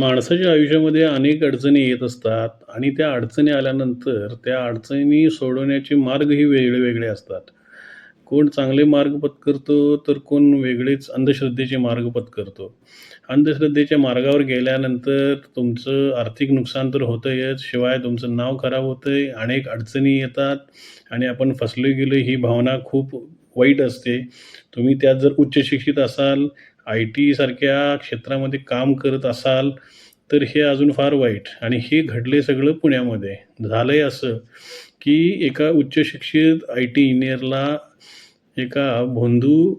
माणसाच्या आयुष्यामध्ये अनेक अडचणी येत असतात आणि त्या अडचणी आल्यानंतर त्या अडचणी सोडवण्याचे मार्गही वेगळे-वेगळे असतात. कोण चांगले मार्ग पत्करतो, तर कोण वेगळेच अंधश्रद्धेचे मार्ग पत्करतो. अंधश्रद्धेच्या मार्गावर गेल्यानंतर तुमचं आर्थिक नुकसान तर होतंयच, शिवाय तुमचं नाव खराब होतं आहे अनेक अडचणी येतात आणि आपण फसलो गेलो ही भावना खूप वाईट असते. तुम्ही त्यात जर उच्च शिक्षित असाल, आय-टी सारख्या क्षेत्रामध्ये काम करत असाल, तर हे अजून फार वाईट आणि हे घडले सगळं पुण्यामध्ये. झालं आहे असं, की एका उच्च शिक्षित आय-टी इंजिनियरला एका भोंदू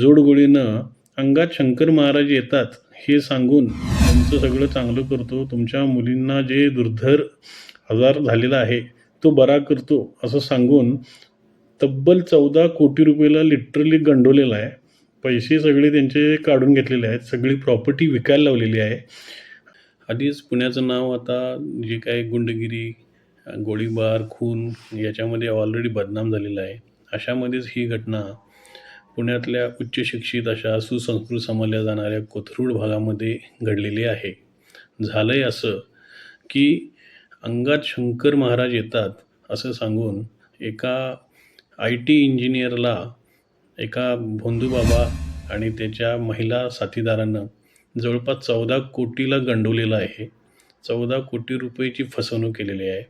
जोडगोळीनं अंगात शंकर महाराज येतात, हे सांगून तुमचं सगळं चांगलं करतो, तुमच्या मुलींना जे दुर्धर आजार झालेला आहे, तो बरा करतो, असं सांगून तब्बल चौदा कोटी रुपयाला लिटरली गंडवलेला आहे. पैसे सगळे त्यांचे काढून घेतलेले आहेत. सगळी प्रॉपर्टी विकायला लावलेली आहे. आधीच पुण्याचं नाव आता जे काही गुंडगिरी, गोळीबार, खून याच्यामध्ये ऑलरेडी बदनाम झालेलं आहे. अशामध्येच ही घटना पुण्यातल्या उच्च शिक्षित अशा सुसंस्कृत समजल्या जाणाऱ्या कोथरूड भागामध्ये घडलेली आहे. झालं आहे असं, की अंगात शंकर महाराज येतात, असं सांगून एका आय-टी इंजिनियरला एका भोंदूबाबा आणि त्याच्या महिला साथीदारानं जवळपास चौदा कोटीला गंडवलेलं आहे. चौदा कोटी रुपयेची फसवणूक केलेली आहे.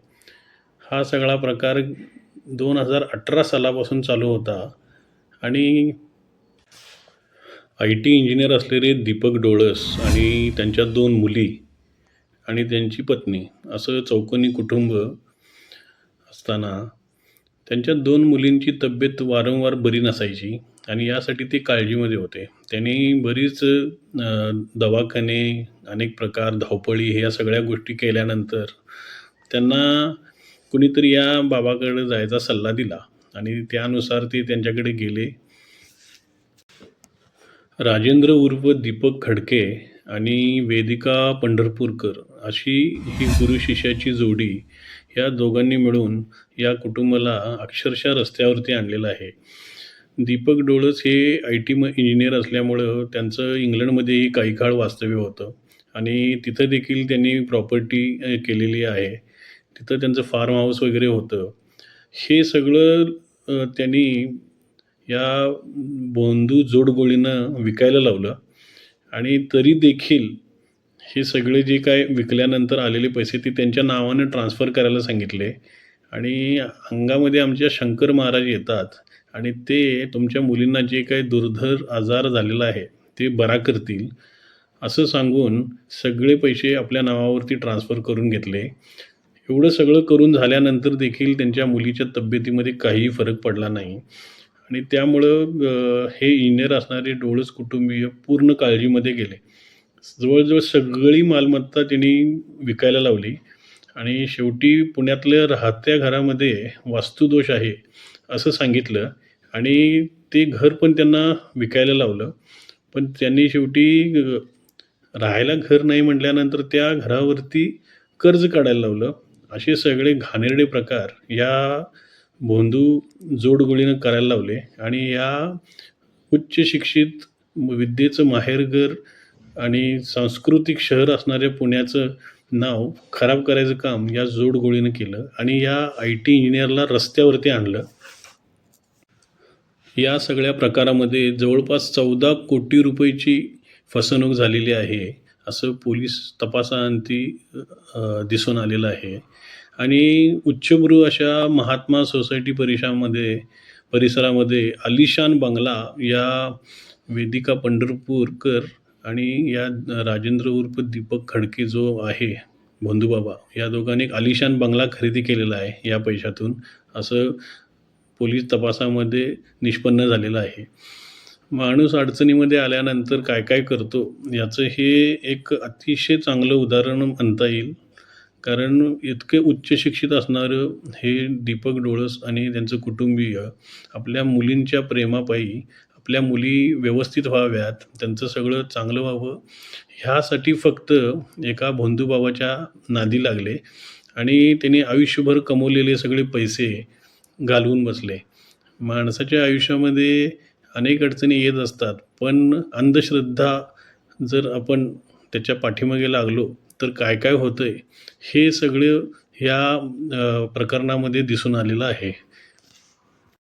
हा सगळा प्रकार दोन हजार अठरा सालापासून चालू होता आणि आय-टी इंजिनियर असलेले दीपक डोळस आणि त्यांच्या दोन मुली आणि त्यांची पत्नी असं चौकोनी कुटुंब असताना त्यांच्या दोन मुलींची तब्येत वारंवार बरी नसायची आणि यासाठी ते काळजीमध्ये होते. त्यांनी बरीच दवाखाने, अनेक प्रकार, धावपळी ह्या सगळ्या गोष्टी केल्यानंतर त्यांना कुणीतरी या बाबाकडे जायचा सल्ला दिला आणि त्यानुसार ते त्यांच्याकडे गेले. राजेंद्र उर्फ दीपक खडके आणि वेदिका पंढरपूरकर अशी ही गुरु-शिष्याची जोडी या दोघांनी मिळून या कुटुंबाला अक्षरशः रस्त्यावरती आणलेलं आहे. दीपक डोळस हे आय-टी म इंजिनियर असल्यामुळं त्यांचं इंग्लंडमध्येही काही काळ वास्तव्य होतं आणि तिथं देखील त्यांनी प्रॉपर्टी केलेली आहे. तिथं त्यांचं फार्म हाऊस वगैरे होतं. हे सगळं त्यांनी या भोंदू जोडगोळीनं विकायला लावलं आणि तरी देखील हे सगळे जे काय विकल्यानंतर आलेले पैसे ते त्यांच्या नावाने ट्रान्सफर करायला सांगितले आणि अंगामध्ये आमच्या शंकर महाराज येतात आणि ते तुमच्या मुलींना जे काही दुर्धर आजार झालेला आहे, ते बरा करतील, असं सांगून सगळे पैसे आपल्या नावावरती ट्रान्सफर करून घेतले. एवढं सगळं करून झाल्यानंतर देखील त्यांच्या मुलीच्या तब्येतीमध्ये काहीही फरक पडला नाही आणि त्यामुळं हे इंजिनियर असणारे डोळस कुटुंबीय पूर्ण काळजीमध्ये गेले. जवळजवळ सगळी मालमत्ता त्यांनी विकायला लावली आणि शेवटी पुण्यातल्या राहत्या घरामध्ये वास्तुदोष आहे, असं सांगितलं आणि ते घर पण त्यांना विकायला लावलं. पण त्यांनी शेवटी राहायला घर नाही म्हटल्यानंतर त्या घरावरती कर्ज काढायला लावलं. असे सगळे घाणेरडे प्रकार या भोंदू जोडगोळीनं करायला लावले आणि या उच्च शिक्षित विद्येचं माहेरघर आणि सांस्कृतिक शहर असणाऱ्या पुण्याचं नाव खराब करायचं काम या जोडगोळीनं केलं आणि या आय-टी इंजिनियरला रस्त्यावरती आणलं. या सगळ्या प्रकारामध्ये जवळपास चौदा कोटी रुपयेची फसवणूक झालेली आहे, असं पोलीस तपासाअंती दिसून आलेलं आहे आणि उच्चभ्रू अशा महात्मा सोसायटी परिसरामध्ये परिसरामध्ये आलिशान बंगला या वेदिका पंढरपूरकर आणि या राजेंद्र उर्फ दीपक खडके जो आहे भोंदूबाबा, या दोघांनी एक आलिशान बंगला खरेदी केलेला आहे या पैशातून, असं पोलीस तपासामध्ये निष्पन्न झालेलं आहे. माणूस अडचणीमध्ये आल्यानंतर काय-काय करतो, याचं हे एक अतिशय चांगलं उदाहरण म्हणता येईल. कारण इतके उच्च शिक्षित असणारं हे दीपक डोळस आणि त्यांचं कुटुंबीय आपल्या मुलींच्या प्रेमापायी आपल्या मुली व्यवस्थित व्हाव्यात, त्यांचं सगळं चांगलं व्हावं, ह्यासाठी फक्त एका भोंदूबाबाच्या नादी लागले आणि त्यांनी आयुष्यभर कमवलेले सगळे पैसे घालवून बसले. माणसाच्या आयुष्यामध्ये अनेक अडचणी येत असतात, पण अंधश्रद्धा जर आपण त्याच्या पाठीमागे लागलो तर काय काय होतं आहे हे सगळं ह्या प्रकरणामध्ये दिसून आलेलं आहे.